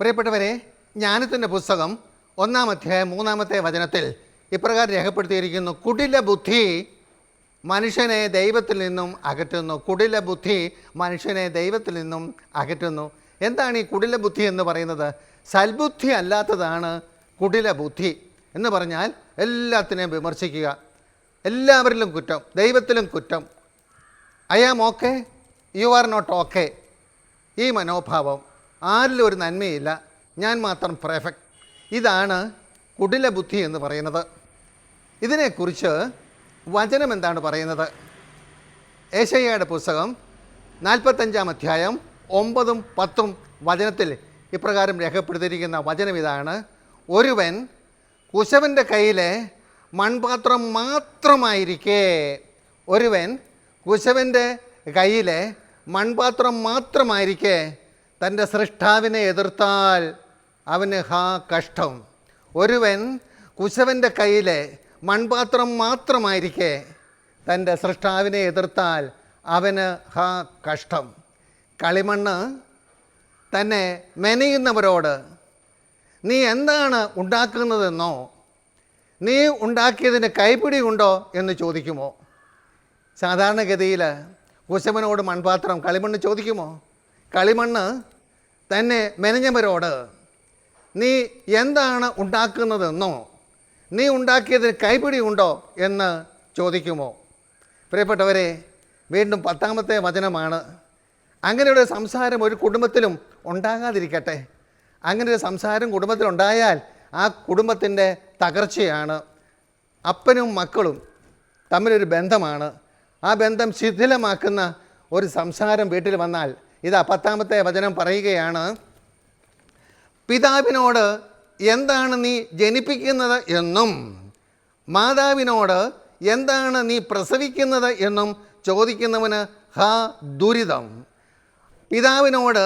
പ്രിയപ്പെട്ടവരെ ജ്ഞാനത്തിന്റെ പുസ്തകം ഒന്നാമത്തെ മൂന്നാമത്തെ വചനത്തിൽ ഇപ്രകാരം രേഖപ്പെടുത്തിയിരിക്കുന്നു. കുടില ബുദ്ധി മനുഷ്യനെ ദൈവത്തിൽ നിന്നും അകറ്റുന്നു. കുടില ബുദ്ധി മനുഷ്യനെ ദൈവത്തിൽ നിന്നും അകറ്റുന്നു. എന്താണ് ഈ കുടില ബുദ്ധി എന്ന് പറയുന്നത്? സൽബുദ്ധി അല്ലാത്തതാണ് കുടില ബുദ്ധി എന്ന് പറഞ്ഞാൽ എല്ലാത്തിനെയും വിമർശിക്കുക. എല്ലാവരിലും കുറ്റം ദൈവത്തിലും കുറ്റം. I am okay you are not okay ഈ മനോഭാവം. ആരിലും ഒരു നന്മയില്ല. ഞാൻ മാത്രം പെർഫെക്റ്റ് ഇതാണ് കുടില ബുദ്ധി എന്ന് പറയുന്നത്. ഇതിനെക്കുറിച്ച് വചനം എന്താണ് പറയുന്നത്? ഏശയ്യയുടെ പുസ്തകം നാൽപ്പത്തഞ്ചാം അധ്യായം ഒമ്പതും പത്തും വചനത്തിൽ ഇപ്രകാരം രേഖപ്പെടുത്തിയിരിക്കുന്ന വചനം ഇതാണ്. ഒരുവൻ കുശവന്റെ കയ്യിലെ മൺപാത്രം മാത്രമായിരിക്കെ. ഒരുവൻ കുശവന്റെ കയ്യിലെ മൺപാത്രം മാത്രമായിരിക്കെ. തന്റെ സൃഷ്ടാവിനെ എതിർത്താൽ അവന് ഹാ കഷ്ടം. ഒരുവൻ കുശവന്റെ കയ്യിലെ മൺപാത്രം മാത്രമായിരിക്കെ തന്റെ സൃഷ്ടാവിനെ എതിർത്താൽ അവന് ഹാ കഷ്ടം. കളിമണ്ണ് തന്നെ മെനയുന്നവരോട് നീ എന്താണ് ഉണ്ടാക്കുന്നതെന്നോ? നീ ഉണ്ടാക്കിയതിന് കൈപ്പിടി ഉണ്ടോ? എന്ന് ചോദിക്കുമോ? സാധാരണഗതിയിൽ കുശവനോട് മൺപാത്രം കളിമണ്ണ് ചോദിക്കുമോ? കളിമണ്ണ് തന്നെ മെനഞ്ഞവരോട് നീ എന്താണ് ഉണ്ടാക്കുന്നതെന്നോ? നീ ഉണ്ടാക്കിയതിന് കൈപ്പിടി ഉണ്ടോ? എന്ന് ചോദിക്കുമോ? പ്രിയപ്പെട്ടവരെ വീണ്ടും പത്താമത്തെ വചനമാണ്. അങ്ങനെയുള്ള സംസാരം ഒരു കുടുംബത്തിലും ഉണ്ടാകാതിരിക്കട്ടെ. അങ്ങനെ ഒരു സംസാരം കുടുംബത്തിലുണ്ടായാൽ ആ കുടുംബത്തിന്റെ തകർച്ചയാണ്. അപ്പനും മക്കളും തമ്മിലൊരു ബന്ധമാണ്. ആ ബന്ധം ശിഥിലമാക്കുന്ന ഒരു സംസാരം വീട്ടിൽ വന്നാൽ ഇതാ പത്താമത്തെ വചനം പറയുകയാണ്. പിതാവിനോട് എന്താണ് നീ ജനിപ്പിക്കുന്നത് എന്നും മാതാവിനോട് എന്താണ് നീ പ്രസവിക്കുന്നത് എന്നും ചോദിക്കുന്നവന് ഹ ദുരിതം. പിതാവിനോട്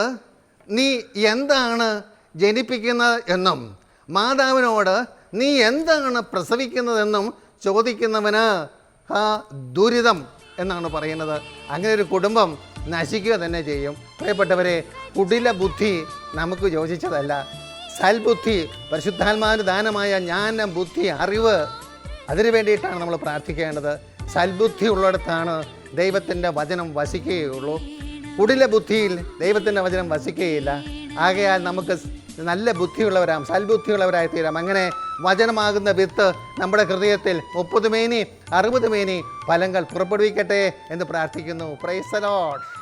നീ എന്താണ് ജനിപ്പിക്കുന്നത് എന്നും മാതാവിനോട് നീ എന്താണ് പ്രസവിക്കുന്നതെന്നും ചോദിക്കുന്നവന് ഹ ദുരിതം എന്നാണ് പറയുന്നത്. അങ്ങനെ ഒരു കുടുംബം നശിക്കുക തന്നെ ചെയ്യും. പ്രിയപ്പെട്ടവരെ കുടില ബുദ്ധി നമുക്ക് യോജിച്ചതല്ല. സൽബുദ്ധി പരിശുദ്ധാത്മാവിന് ദാനമായ ജ്ഞാനം ബുദ്ധി അറിവ് അതിനു വേണ്ടിയിട്ടാണ് നമ്മൾ പ്രാർത്ഥിക്കേണ്ടത്. സൽബുദ്ധി ഉള്ളിടത്താണ് ദൈവത്തിന്റെ വചനം വസിക്കുകയുള്ളൂ. കുടില ബുദ്ധിയിൽ ദൈവത്തിന്റെ വചനം വസിക്കുകയില്ല. ആകയാൽ നമുക്ക് നല്ല ബുദ്ധിയുള്ളവരാം സൽബുദ്ധിയുള്ളവരായി തീരാം. അങ്ങനെ വചനമാകുന്ന വിത്ത് നമ്മുടെ ഹൃദയത്തിൽ മുപ്പത് മേനി അറുപത് മേനി ഫലങ്ങൾ പുറപ്പെടുവിക്കട്ടെ എന്ന് പ്രാർത്ഥിക്കുന്നു. പ്രൈസലോട്ട്